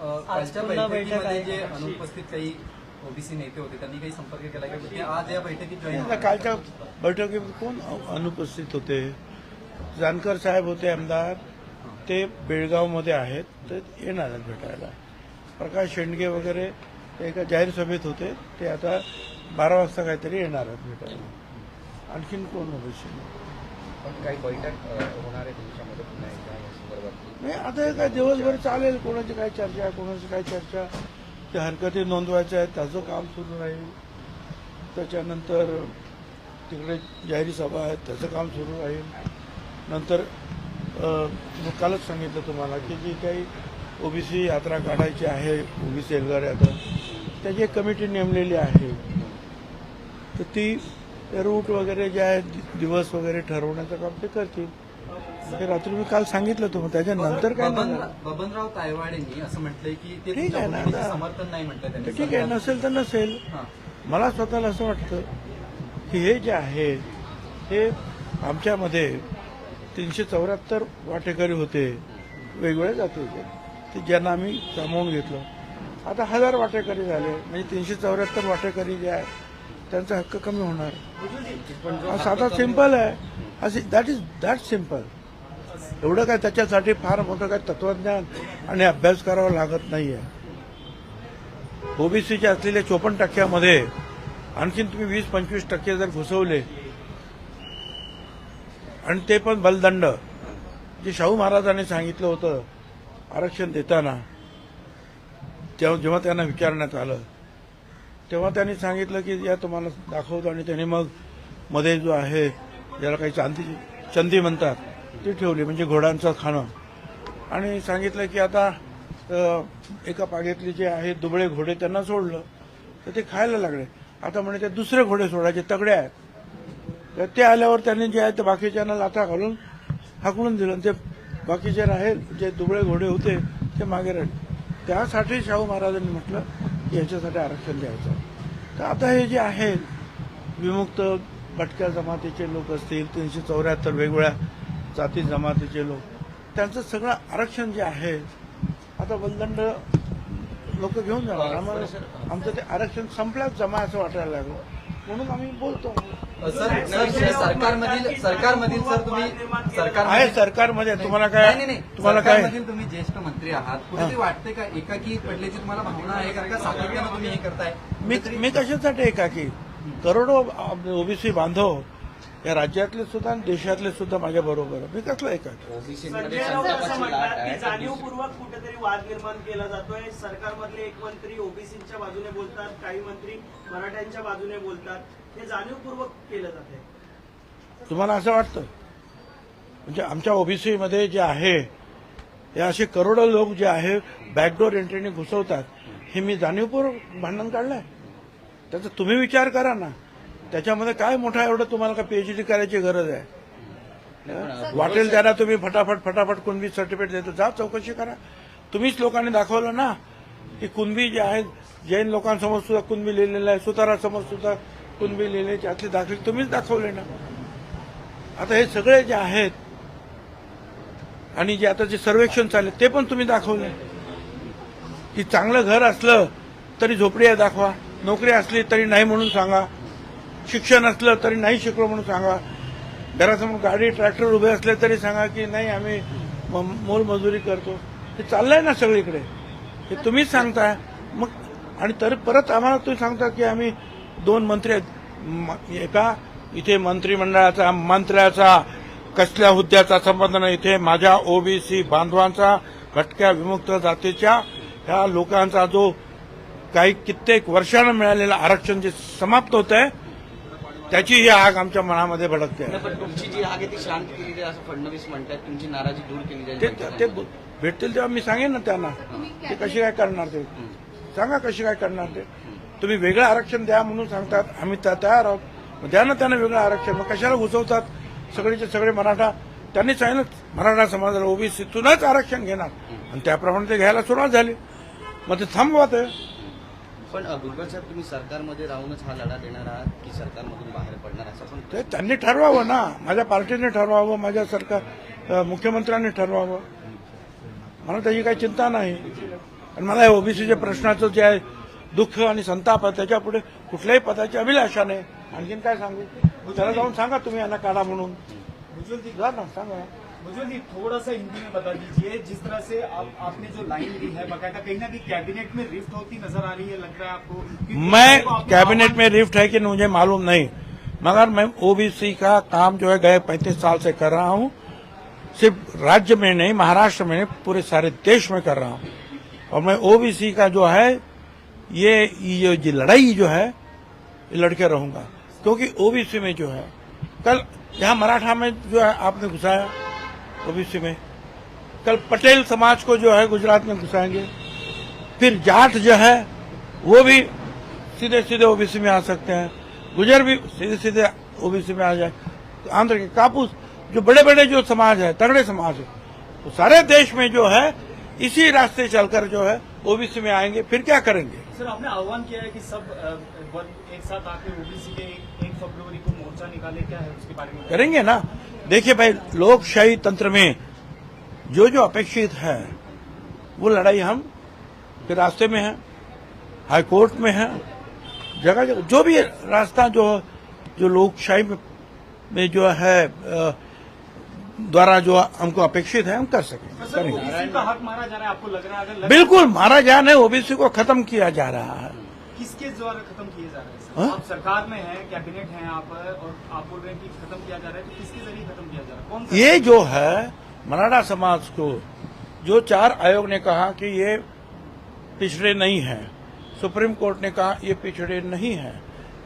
कालच्या बैठकीमध्ये. जे अनुपस्थित काही ओबीसी नेते होते त्यांनी काही संपर्क केला की? ते आज या बैठकीत कालच्या बैठकीत कोण अनुपस्थित होते? जानकर साहेब होते आमदार. ते बेळगावमध्ये आहेत. ते येणार आहेत भेटायला. प्रकाश शेंडगे वगैरे ते एका जाहीर सभेत होते. ते आता बारा वाजता काहीतरी येणार आहेत भेटायला. आणखीन कोण ओबीसी पण काही बैठक होणार आहे तुमच्यामध्ये पुन्हा नाही आता हे काय दिवसभर चालेल कोणाची काय चर्चा कोणाची काय चर्चा. त्या हरकती नोंदवायच्या आहेत त्याचं काम सुरू राहील. त्याच्यानंतर तिकडे जाहीर सभा आहेत त्याचं काम सुरू राहील. नंतर अं, कालच सांगितलं तुम्हाला की जी काही ओबीसी यात्रा काढायची आहे ओबीसी एल्गार यात्रा त्याची एक कमिटी नेमलेली आहे. तर ती रूट वगैरे जे आहे दिवस वगैरे ठरवण्याचं काम ते करतील. हे रात्री मी काल सांगितलं तुम्हाला त्याच्यानंतर काय बबनराव तायवाडेंनी असं म्हटलंय की ते ठीक आहे ना, समर्थन नाही म्हटलं ठीक आहे नसेल तर नसेल. मला स्वतःला असं वाटतं की हे जे आहे हे आमच्यामध्ये तीनशे चौऱ्याहत्तर वाटेकरी होते वेगवेगळ्या जातीचे ते ज्यांना आम्ही सामावून घेतलं. आता हजार वाटेकरी झाले म्हणजे तीनशे चौऱ्याहत्तर वाटेकरी जे आहे त्यांचा हक्क कमी होणार. हा साधा सिंपल आहे. असे दॅट इज दॅट सिंपल एवढं काय त्याच्यासाठी फार मोठं काय तत्वज्ञान आणि अभ्यास करावा लागत नाही आहे ओबीसीचे असलेल्या चोपन्न टक्क्यामध्ये आणखीन तुम्ही वीस पंचवीस टक्के जर घुसवले आणि ते पण बलदंड जे शाहू महाराजांनी सांगितलं होतं आरक्षण देताना तेव्हा जेव्हा त्यांना विचारण्यात आलं तेव्हा त्यांनी सांगितलं की या तुम्हाला दाखवतो आणि त्यांनी मग मध्ये जो आहे ज्याला काही चांदी चंदी म्हणतात ती ठेवली म्हणजे घोड्यांचं खाणं. आणि सांगितलं की आता एका पागेतले जे आहे दुबळे घोडे त्यांना सोडलं तर ते खायला लागले. आता म्हणे ते दुसरे घोडे सोडायचे तगडे आहेत. तर ते आल्यावर त्यांनी जे आहे ते बाकीच्यांना लाथा घालून हाकलून दिलं. आणि ते बाकीचे आहेत जे दुबळे घोडे होते ते मागे राहिले. त्यासाठी शाहू महाराजांनी म्हटलं की याच्यासाठी आरक्षण द्यायचं. तर आता हे जे आहेत विमुक्त भटक्या जमातीचे लोक असतील तीनशे चौऱ्याहत्तर वेगवेगळ्या जाती जमातीचे लोक त्यांचं सगळं आरक्षण जे आहे आता बलदंड लोक घेऊन जाणार. आम्हाला आमचं ते आरक्षण संपल्याच जमा असं वाटायला लागलं. म्हणून आम्ही बोलतो. सर सर सरकारमधील सरकारमधील सर तुम्ही सरकार आहे सरकारमध्ये तुम्हाला काय नाही नाही तुम्हाला काय सरकारमधील तुम्ही ज्येष्ठ मंत्री आहात. कुठेतरी वाटते का एकाकी पडल्याची तुम्हाला भावना आहे? कारण का सातत्यानं तुम्ही हे करताय. मी मी कशासाठी एकाकी? करोडो ओबीसी बांधव या राज्यातले सुद्धा आणि देशातले सुद्धा माझ्या बरोबर. मी कसलं ओबीसीमध्ये संतापाची लाट म्हणतात आहे की जाणीवपूर्वक कुठेतरी वाद निर्माण केला जातोय. सरकारमधले एक मंत्री ओबीसीच्या बाजूने बोलतात काही मंत्री मराठ्यांच्या बाजूने बोलतात. हे जाणीवपूर्वक केलं जात आहे तुम्हाला असं वाटतं? म्हणजे आमच्या ओबीसीमध्ये जे आहे हे असे करोडो लोक जे आहे बॅकडोर एंट्रीने घुसवतात. हे मी जाणीवपूर्वक भांडण काढलंय. त्याचा तुम्ही विचार करा ना. त्याच्यामध्ये काय मोठा एवढं तुम्हाला का पीएचडी करायची गरज आहे? वाटेल त्याला तुम्ही फटाफट फटाफट कुणबी सर्टिफिकेट देतो. जा चौकशी करा. तुम्हीच लोकांनी दाखवलं ना की कुणबी जे आहेत जैन लोकांसमोर सुद्धा कुणबी लिहिलेलं आहे सुतारासमोर सुद्धा कुणबी लिहिलेली त्यातले दाखले तुम्हीच दाखवले ना. आता हे सगळे जे आहेत आणि जे आता जे सर्वेक्षण चालले ते पण तुम्ही दाखवले. की चांगलं घर असलं तरी झोपडी आहे दाखवा. नोकरी असली तरी नाही म्हणून सांगा. शिक्षण असलं तरी नाही शिकलो म्हणून सांगा. घरासमोर गाडी ट्रॅक्टर उभे असले तरी सांगा की नाही आम्ही म- मोलमजुरी करतो. हे चाललंय ना सगळीकडे. हे तुम्हीच सांगताय मग आणि तर परत आम्हाला तुम्ही सांगता की आम्ही दोन मंत्री आहेत. एका इथे मंत्रिमंडळाचा मंत्र्याचा कसल्या हुद्द्याचा संबंध नाही. इथे माझ्या ओबीसी बांधवांचा भटक्या विमुक्त जातीच्या ह्या लोकांचा जो काही कित्येक वर्षानं मिळालेलं आरक्षण जे समाप्त होत आहे त्याची ही आग आमच्या मनामध्ये भडकते. आहे. नाही, पण तुमची जी आग आहे ती शांत केली जाईल असं फडणवीस म्हणतात तुमची नाराजी दूर केली जाईल ते ते भेटतील तेव्हा मी सांगेन ना त्यांना. ते कशी काय करणार ते? सांगा कशी काय करणार ते? तुम्ही वेगळं आरक्षण द्या म्हणून सांगतात. आम्ही त्या तयार आहोत. मग द्या ना त्यांना वेगळं आरक्षण. मग कशाला घुसवतात सगळेचे सगळे मराठा त्यांनी सांगितलं मराठा समाजाला ओबीसीतूनच आरक्षण घेणार. आणि त्याप्रमाणे ते घ्यायला सुरुवात झाली. मग ते थांबवा ते. पण भुजबळ साहेब तुम्ही सरकारमध्ये राहूनच हा लढा देणार आहात की सरकारमधून बाहेर पडणार असं पण ते त्यांनी ठरवावं ना. माझ्या पार्टीने ठरवावं माझ्या सरकार मुख्यमंत्र्यांनी ठरवावं. मला त्याची काही चिंता नाही. आणि मला या ओबीसीच्या प्रश्नाचं जे आहे दुःख आणि संताप आहे त्याच्या पुढे कुठल्याही पदाची अभिलाषा नाही. आणखीन काय सांगू? त्याला जाऊन सांगा तुम्ही यांना काढा म्हणून. जा ना सांगा. मुझे जी थोड़ा सा हिंदी में बता दीजिए जिस तरह से आप, आपने जो लाइन ली है बकायदा कहीं ना कहीं कैबिनेट में रिफ्ट होती नज़र आ रही है लग रहा है आपको? मैं आपने कैबिनेट में रिफ्ट है कि मुझे मालूम नहीं। मगर मैं ओबीसी का काम जो है गए पैंतीस साल से कर रहा हूँ। सिर्फ़ राज्य में नहीं महाराष्ट्र में नहीं पूरे सारे देश में कर रहा हूँ। और मैं ओबीसी का जो है ये ये जो लड़ाई जो है ये लड़के रहूँगा। क्योंकि ओबीसी में जो है कल यहाँ मराठा में जो है आपने घुसाया। ओबीसी में। कल पटेल समाज को जो है गुजरात में घुसाएँगे। फिर जाट जो है वो भी सीधे सीधे ओबीसी में आ सकते हैं। गुजर भी सीधे सीधे ओबीसी में आ जाए। तो आंध्र के कापूस जो बड़े बड़े जो समाज है तगड़े समाज है तो सारे देश में जो है इसी रास्ते चलकर जो है ओबीसी में आएँगे। फिर क्या करेंगे? सर आपने आह्वान किया है कि सब एक साथ आके ओबीसी के एक फरवरी को मोर्चा निकाले क्या है उसके बारे में? करेंगे ना। देखिए भाई लोकशाही तंत्र में जो जो अपेक्षित है वो लड़ाई हम के रास्ते में है हाई कोर्ट में है जगह जगह जो भी रास्ता जो जो लोकशाही में, में जो है द्वारा जो हमको अपेक्षित है हम कर सकें। करेंगे। हक मारा जा रहा है बिल्कुल ओबीसी को खत्म किया जा रहा है। किसके द्वारा खत्म किए जा रहे हैं हाँ? आप सरकार में हैं कैबिनेट हैं आप और आप बोल रहे हैं कि खत्म किया जा रहा है तो किसके ज़रिए खत्म किया जा रहा है? कौन सा ये जो है मराठा समाज को जो चार आयोग ने कहा कि ये पिछड़े नहीं हैं सुप्रीम कोर्ट ने कहा ये पिछड़े नहीं हैं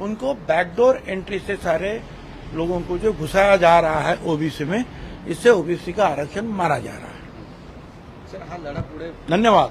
उनको बैकडोर एंट्री से सारे लोगों को जो घुसाया जा रहा है ओबीसी में इससे ओबीसी का आरक्षण मारा जा रहा है। सर हा धन्यवाद।